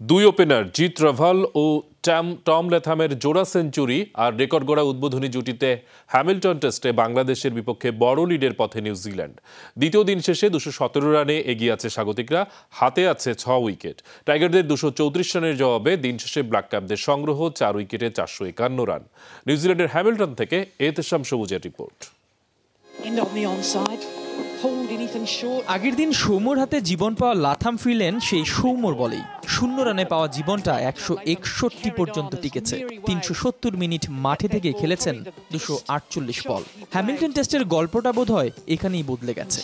দুই ওপেনার জিত রাভাল ও ট্যাম টম লেথামের জোড়া সেঞ্চুরি আর রেকর্ড গড়া উদ্বোধনী জুটিতে হ্যামিল্টন টেস্টে বাংলাদেশের বিপক্ষে বড় লিডের পথে নিউজিল্যান্ড। দ্বিতীয় দিন শেষে দুশো সতেরো রানে এগিয়ে আছে স্বাগতিকরা হাতে আছে ছ উইকেট। টাইগারদের দুশো চৌত্রিশ রানের জবাবে দিন শেষে ব্ল্যাক ক্যাপদের সংগ্রহ চার উইকেটে চারশো একান্ন রান। নিউজিল্যান্ডের হ্যামিল্টন থেকে এতেশাম সবুজের রিপোর্ট. আগের দিন সৌম্যর হাতে জীবন পাওয়া লাথাম ফিরলেন সেই সৌম্যর বলেই। শূন্য রানে পাওয়া জীবনটা একশো একষট্টি পর্যন্ত টিকেছে। তিনশো সত্তর মিনিট মাঠে থেকে খেলেছেন দুশো আটচল্লিশ বল। হ্যামিল্টন টেস্টের গল্পটা বোধ হয় এখানেই বদলে গেছে।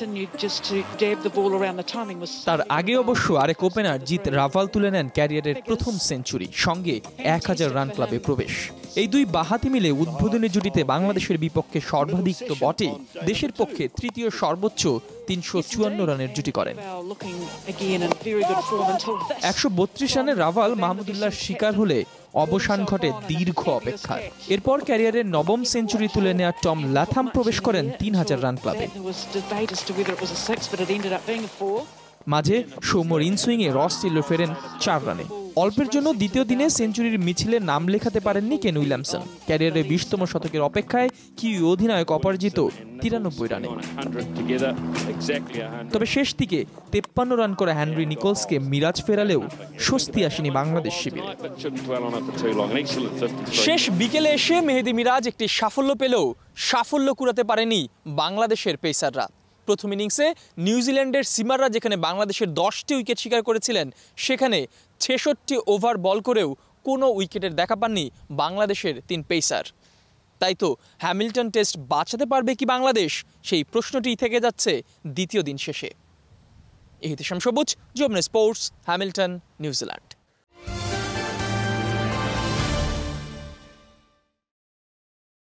তার আগে অবশ্য আরেক ওপেনার জিত রাভাল তুলে নেন ক্যারিয়ারের প্রথম সেঞ্চুরি, সঙ্গে এক হাজার রান ক্লাবে প্রবেশ। এই দুই বাহাতি মিলে উদ্বোধনী জুটিতে বাংলাদেশের বিপক্ষে সর্বাধিক তো বটেই দেশের পক্ষে তৃতীয় সর্বোচ্চ তিনশো চুয়ান্ন রানের জুটি করেন. একশো বত্রিশ রানে রাভাল মাহমুদুল্লাহর শিকার হলে অবসান ঘটে দীর্ঘ অপেক্ষার এরপর ক্যারিয়ারের নবম সেঞ্চুরি তুলে নেওয়া টম লাথাম প্রবেশ করেন তিন হাজার রান ক্লাবে. মাঝে সৌম্যর ইনসুইংয়ে রস টেলর ফেরেন চার রানে অল্পের জন্য দ্বিতীয় দিনে সেঞ্চুরির মিছিলে নাম লেখাতে পারেননি কেন উইলিয়ামসন। ক্যারিয়ারের বিশতম শতকের অপেক্ষায় কি অধিনায়ক অপরাজিত? তিরানব্বই রানে। তবে শেষ দিকে তেপ্পান্ন রান করা হ্যানরি নিকোলসকে মিরাজ ফেরালেও স্বস্তি আসেনি বাংলাদেশ শিবিরে। শেষ বিকেলে এসে মেহেদি মিরাজ একটি সাফল্য পেলেও সাফল্য কুড়াতে পারেনি বাংলাদেশের পেসাররা। প্রথম ইনিংসে নিউজিল্যান্ডের সিমাররা, যেখানে বাংলাদেশের দশটি উইকেট শিকার করেছিলেন, সেখানে ছেষট্টি ওভার বল করেও কোনো উইকেটের দেখা পাননি বাংলাদেশের তিন পেসার। তাই তো হ্যামিল্টন টেস্ট বাঁচাতে পারবে কি বাংলাদেশ? সেই প্রশ্নটি থেকে যাচ্ছে দ্বিতীয় দিন শেষে। ইহিতেশাম সবুজ জমনে স্পোর্টস হ্যামিল্টন নিউজিল্যান্ড